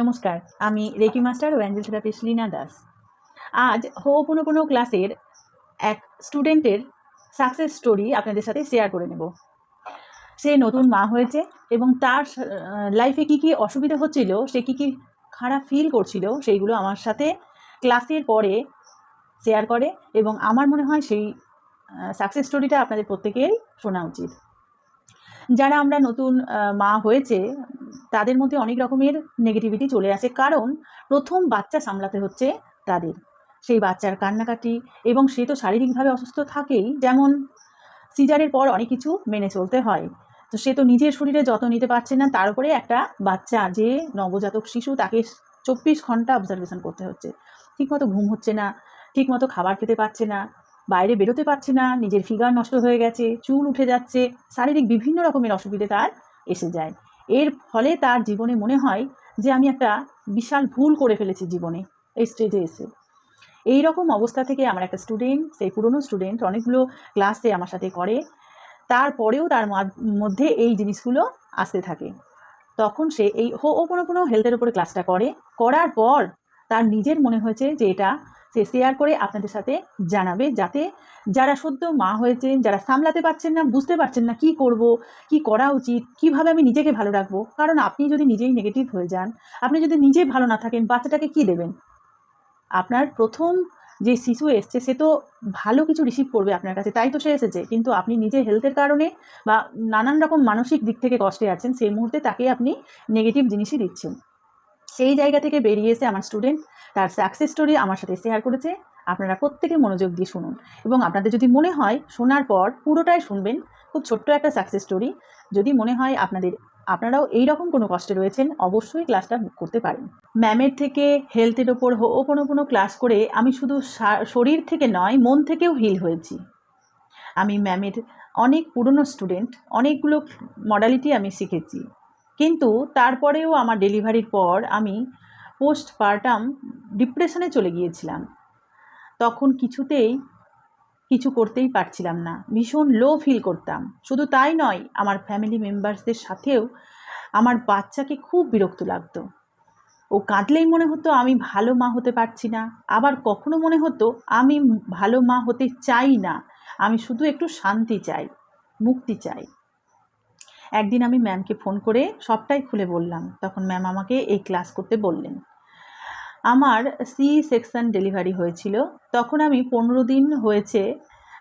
নমস্কার, আমি reiki master ও অ্যাঞ্জেল থেরাপিস্ট লীনা দাস। আজ হোপনোপনো ক্লাসের এক স্টুডেন্টের সাকসেস স্টোরি আপনাদের সাথে শেয়ার করে নেব। সে নতুন মা হয়েছে এবং তার লাইফে কী কী অসুবিধা হচ্ছিল, সে কী কী খারাপ ফিল করছিল, সেইগুলো আমার সাথে ক্লাসের পরে শেয়ার করে এবং আমার মনে হয় সেই সাকসেস স্টোরিটা আপনাদের প্রত্যেকেরই শোনা উচিত। যারা আমরা নতুন মা হয়েছে তাদের মধ্যে অনেক রকমের নেগেটিভিটি চলে আসে। কারণ প্রথম বাচ্চা সামলাতে হচ্ছে তাদের। সেই বাচ্চার কান্নাকাটি এবং সে তো শারীরিকভাবে অসুস্থ থাকেই, যেমন সিজারের পর অনেক কিছু মেনে চলতে হয়। তো সে তো নিজের শরীরে যত্ন নিতে পারছে না, তার উপরে একটা বাচ্চা, যে নবজাতক শিশু, তাকে চব্বিশ ঘণ্টা অবজারভেশন করতে হচ্ছে। ঠিকমতো ঘুম হচ্ছে না, ঠিকমতো খাবার খেতে পারছে না, বাইরে বেরোতে পারছে না, নিজের ফিগার নষ্ট হয়ে গেছে, চুল উঠে যাচ্ছে, শারীরিক বিভিন্ন রকমের অসুবিধে তার এসে যায়। এর ফলে তার জীবনে মনে হয় যে আমি একটা বিশাল ভুল করে ফেলেছি জীবনে, এই স্টেজে এসে। এই রকম অবস্থা থেকে আমার একটা স্টুডেন্ট সেই পুরনো স্টুডেন্ট অনেকগুলো ক্লাসে আমার সাথে করে। তারপরেও তার মধ্যে এই জিনিসগুলো আসতে থাকে। তখন সে এই হো ও কোনো কোনো হেলথের উপরে ক্লাসটা করে। করার পর তার নিজের মনে হয়েছে যে এটা সে শেয়ার করে আপনাদের সাথে জানাবে যাতে যারা সদ্য মা হয়েছেন, যারা সামলাতে পারছেন না, বুঝতে পারছেন না কি করব, কি করা উচিত, কীভাবে আমি নিজেকে ভালো রাখব। কারণ আপনি যদি নিজেই নেগেটিভ হয়ে যান, আপনি যদি নিজে ভালো না থাকেন, বাচ্চাটাকে কি দেবেন? আপনার প্রথম যে শিশু এসছে, সে তো ভালো কিছু রিসিভ করবে আপনার কাছে, তাই তো সে এসেছে। কিন্তু আপনি নিজে হেলথের কারণে বা নানান রকম মানসিক দিক থেকে কষ্টে আছেন, সেই মুহূর্তে তাকে আপনি নেগেটিভ জিনিসই দিচ্ছেন। সেই জায়গা থেকে বেরিয়ে এসে আমার স্টুডেন্ট তার সাকসেস স্টোরি আমার সাথে শেয়ার করেছে। আপনারা প্রত্যেকে মনোযোগ দিয়ে শুনুন এবং আপনাদের যদি মনে হয় শোনার পর পুরোটাই শুনবেন, খুব ছোট্ট একটা সাকসেস স্টোরি যদি মনে হয় আপনাদের, আপনারাও এই রকম কোনো কষ্টে রয়েছেন, অবশ্যই ক্লাসটা বুক করতে পারেন। ম্যামের থেকে হেলথের ওপর ওপনো কোনো কোনো ক্লাস করে আমি শুধু শরীর থেকে নয়, মন থেকেও হিল হয়েছি। আমি ম্যামের অনেক পুরনো স্টুডেন্ট অনেকগুলো মডালিটি আমি শিখেছি। কিন্তু তারপরেও আমার ডেলিভারির পর আমি পোস্ট পার্টাম ডিপ্রেশনে চলে গিয়েছিলাম। তখন কিছুতেই কিছু করতেই পারছিলাম না। ভীষণ লো ফিল করতাম। শুধু তাই নয়, আমার ফ্যামিলি মেম্বার্সদের সাথেও আমার বাচ্চাকে খুব বিরক্ত লাগতো। ও কাঁদলেই মনে হতো আমি ভালো মা হতে পারছি না। আবার কখনো মনে হতো আমি ভালো মা হতে চাই না। আমি শুধু একটু শান্তি চাই, মুক্তি চাই। একদিন আমি ম্যামকে ফোন করে সবটাই খুলে বললাম। তখন ম্যাম আমাকে এই ক্লাস করতে বললেন। আমার সি সেকশন ডেলিভারি হয়েছিল। তখন আমি পনেরো দিন হয়েছে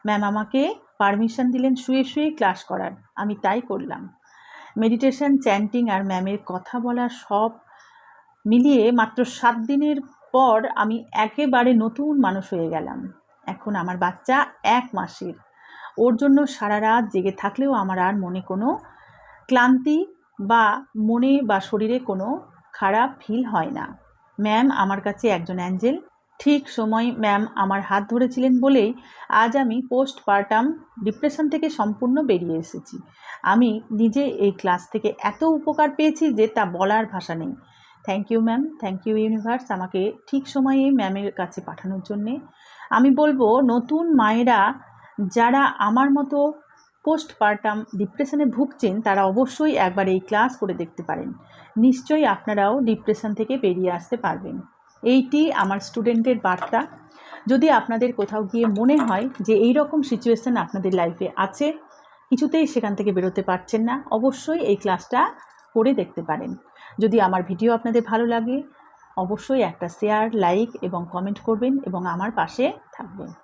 ম্যাম আমাকে পারমিশন দিলেন শুয়ে শুয়ে ক্লাস করার। আমি তাই করলাম। মেডিটেশন চ্যান্টিং আর ম্যামের কথা বলা সব মিলিয়ে মাত্র সাত দিনের পর আমি একেবারে নতুন মানুষ হয়ে গেলাম। এখন আমার বাচ্চা এক মাসের। ওর জন্য সারা রাত জেগে থাকলেও আমার আর মনে কোনো ক্লান্তি বা মনে বা শরীরে কোনো খারাপ ফিল হয় না। ম্যাম, আমার কাছে একজন অ্যাঞ্জেল। ঠিক সময় ম্যাম আমার হাত ধরেছিলেন বলেই আজ আমি পোস্ট পার্টাম ডিপ্রেশন থেকে সম্পূর্ণ বেরিয়ে এসেছি। আমি নিজে এই ক্লাস থেকে এত উপকার পেয়েছি যে তা বলার ভাষা নেই। Thank you ma'am thank you universe আমাকে ঠিক সময়ে ম্যামের কাছে পাঠানোর জন্যে। আমি বলব, নতুন মায়েরা যারা আমার মতো পোস্ট পার্টাম ডিপ্রেশনে ভুগছেন, তারা অবশ্যই একবার এই ক্লাস করে দেখতে পারেন। নিশ্চয়ই আপনারাও ডিপ্রেশন থেকে বেরিয়ে আসতে পারবেন। এইটি আমার স্টুডেন্টের বার্তা। যদি আপনাদের কোথাও গিয়ে মনে হয় যে এই রকম সিচুয়েশান আপনাদের লাইফে আছে, কিছুতেই সেখান থেকে বেরোতে পারছেন না, অবশ্যই এই ক্লাসটা করে দেখতে পারেন। যদি আমার ভিডিও আপনাদের ভালো লাগে, অবশ্যই একটা শেয়ার, লাইক এবং কমেন্ট করবেন এবং আমার পাশে থাকবেন।